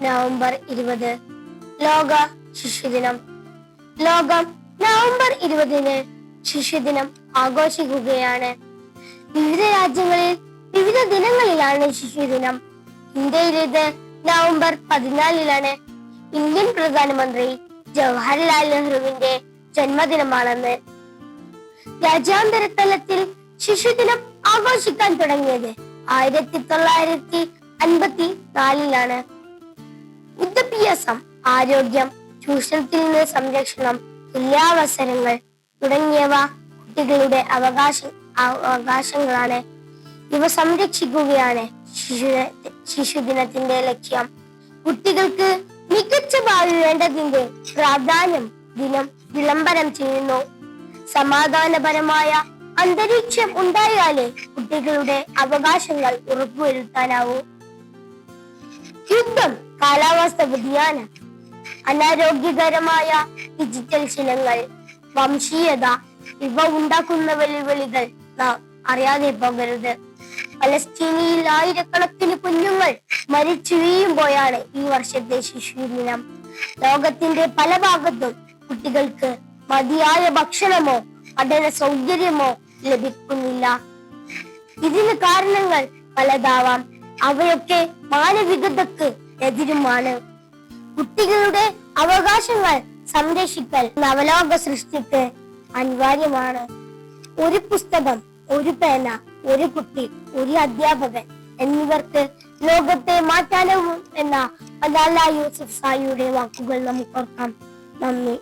November ഇരുപത്. ലോക ശിശുദിനം. ലോകം നവംബർ ഇരുപതിന് ശിശുദിനം ആഘോഷിക്കുകയാണ്. വിവിധ രാജ്യങ്ങളിൽ വിവിധ ദിനങ്ങളിലാണ് ശിശുദിനം. ഇന്ത്യയിൽ ഇത് നവംബർ പതിനാലിലാണ്. ഇന്ത്യൻ പ്രധാനമന്ത്രി ജവഹർലാൽ നെഹ്റുവിന്റെ ജന്മദിനമാണെന്ന്. രാജ്യാന്തര തലത്തിൽ ശിശുദിനം ആഘോഷിക്കാൻ തുടങ്ങിയത് ആയിരത്തി തൊള്ളായിരത്തി അൻപത്തി നാലിലാണ് വിദ്യാഭ്യാസം ആരോഗ്യം ചൂഷണത്തിൽ നിന്ന് സംരക്ഷണം തുല്യാവസരങ്ങൾ തുടങ്ങിയവ കുട്ടികളുടെ അവകാശ അവകാശങ്ങളാണ്. ഇവ സംരക്ഷിക്കുകയാണ് ശിശു ശിശുദിനത്തിന്റെ ലക്ഷ്യം. കുട്ടികൾക്ക് മികച്ച ഭാവി വേണ്ടതിന്റെ പ്രാധാന്യം ദിനം വിളംബരം ചെയ്യുന്നു. സമാധാനപരമായ അന്തരീക്ഷം ഉണ്ടായാലേ കുട്ടികളുടെ അവകാശങ്ങൾ ഉറപ്പുവരുത്താനാവൂ. യുദ്ധം കാലാവസ്ഥ വ്യതിയാനം അനാരോഗ്യകരമായ ഡിജിറ്റൽ ശീലങ്ങൾ വംശീയത ഇവ ഉണ്ടാക്കുന്ന വെല്ലുവിളികൾ നാം അറിയാതെ പോകരുത്. പലസ്തീനയിൽ ആയിരക്കണക്കിന് കുഞ്ഞുങ്ങൾ മരിച്ചു വീഴുമ്പോഴാണ് ഈ വർഷത്തെ ശിശുദിനം. ലോകത്തിന്റെ പല ഭാഗത്തും കുട്ടികൾക്ക് മതിയായ ഭക്ഷണമോ പഠന സൗകര്യമോ ലഭിക്കുന്നില്ല. ഇതിന് കാരണങ്ങൾ പലതാവാം. അവയൊക്കെ മാനവികതക്ക് എതിരുമാണ്. കുട്ടികളുടെ അവകാശങ്ങൾ സംരക്ഷിക്കൽ നവലോക സൃഷ്ടിക്ക് അനിവാര്യമാണ്. ഒരു പുസ്തകം ഒരു പേന ഒരു കുട്ടി ഒരു അധ്യാപകൻ എന്നിവർക്ക് ലോകത്തെ മാറ്റാനാവും എന്ന മലാല യൂസഫ് സായിയുടെ വാക്കുകൾ നമുക്ക് ഓർക്കാം. നന്ദി.